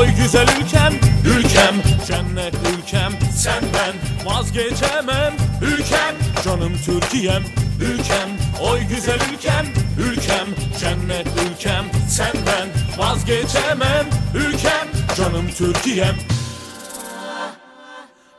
Oy güzel ülkem, ülkem. Cennet ülkem, senden vazgeçemem. Ülkem, canım Türkiye'm, ülkem. Oy güzel ülkem, ülkem. Cennet ülkem, senden vazgeçemem. Ülkem, canım Türkiye'm.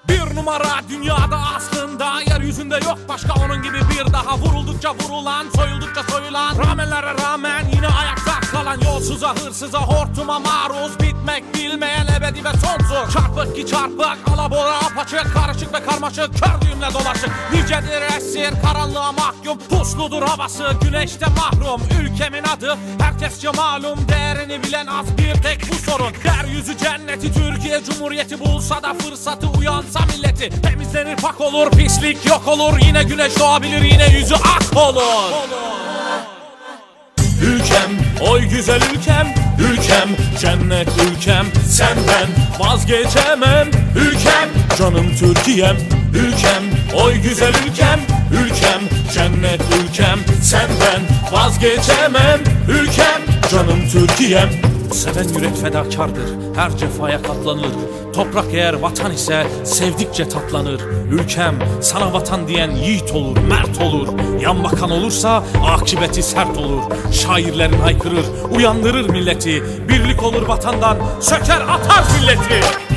Bir numara dünyada aslında Yeryüzünde yok başka. Onun gibi bir daha Vuruldukça vurulan, soyuldukça soyulan. Ramenlere rağmen yine ayakta kalan Yolsuza, hırsıza, hortuma maruz bir Bitmek bilmeyen ebedi ve sonsuz Çarpık ki çarpık, alabora apaçık Karışık ve karmaşık, kör düğümle dolaşık. Nicedir esir, karanlığa mahkum. Pusludur havası, güneşte mahrum. Ülkemin adı herkesçe malum. Değerini bilen az bir tek bu sorun. Yeryüzü cenneti Türkiye Cumhuriyeti Bulsa da fırsatı uyansa milleti. Temizlenir pak olur, pislik yok olur. Yine güneş doğabilir, yine yüzü ak olur Ülkem, oy güzel ülkem. Ülkem, cennet ülkem. Senden vazgeçemem. Ülkem, canım Türkiye'm. Ülkem, oy güzel ülkem. Ülkem, cennet ülkem. Senden vazgeçemem. Ülkem, canım Türkiye'm Seven yürek fedakardır, her cefaya katlanır. Toprak eğer vatan ise sevdikçe tatlanır. Ülkem sana vatan diyen yiğit olur, mert olur. Yan bakan olursa akıbeti sert olur. Şairlerin haykırır, uyandırır milleti. Birlik olur vatandan, söker atar milleti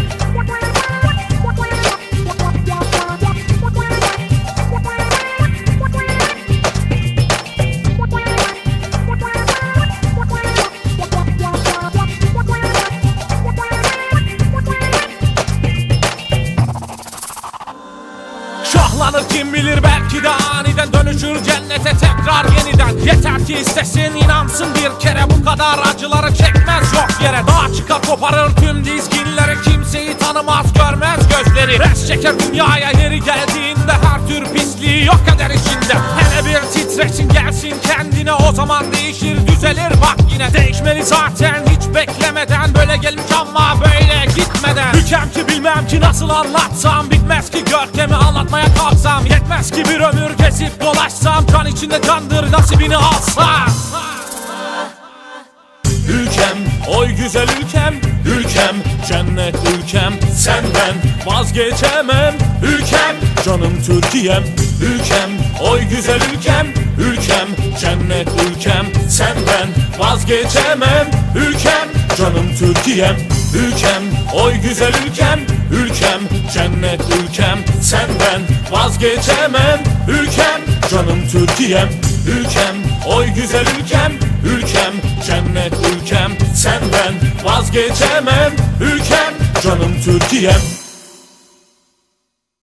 Şahlanır kim bilir belki de aniden dönüşür cennete tekrar yeniden. Yeter ki istesin inansın bir kere bu kadar acıları çekmez yok yere. Dağ çıkar koparır tüm dizginleri kimseyi tanımaz görmez gözleri. Res çeker dünyaya yeri geldiğinde her tür pisliği yok eder içinde. Hele bir titresin gelsin kendine o zaman değişir düzelir. Bak yine Değişmeli zaten hiç beklemeden. Böyle gelmiş ama böyle gitmeden. Ülkem ki bilmem ki nasıl anlatsam bitmez ki görkemi anlatmaya gezip dolaşsam Can içinde candır nasibini alsam. Ülkem, oy güzel ülkem Ülkem, cennet ülkem Senden vazgeçemem. Ülkem, canım Türkiye'm Ülkem, oy güzel ülkem Ülkem, cennet ülkem Senden vazgeçemem. Ülkem, canım Türkiye'm Ülkem, oy güzel ülkem Ülkem, cennet ülkem Senden vazgeçemem Ülkem, canım Türkiye'm Ülkem, oy güzel ülkem Ülkem, cennet ülkem Senden vazgeçemem Ülkem, canım Türkiye'm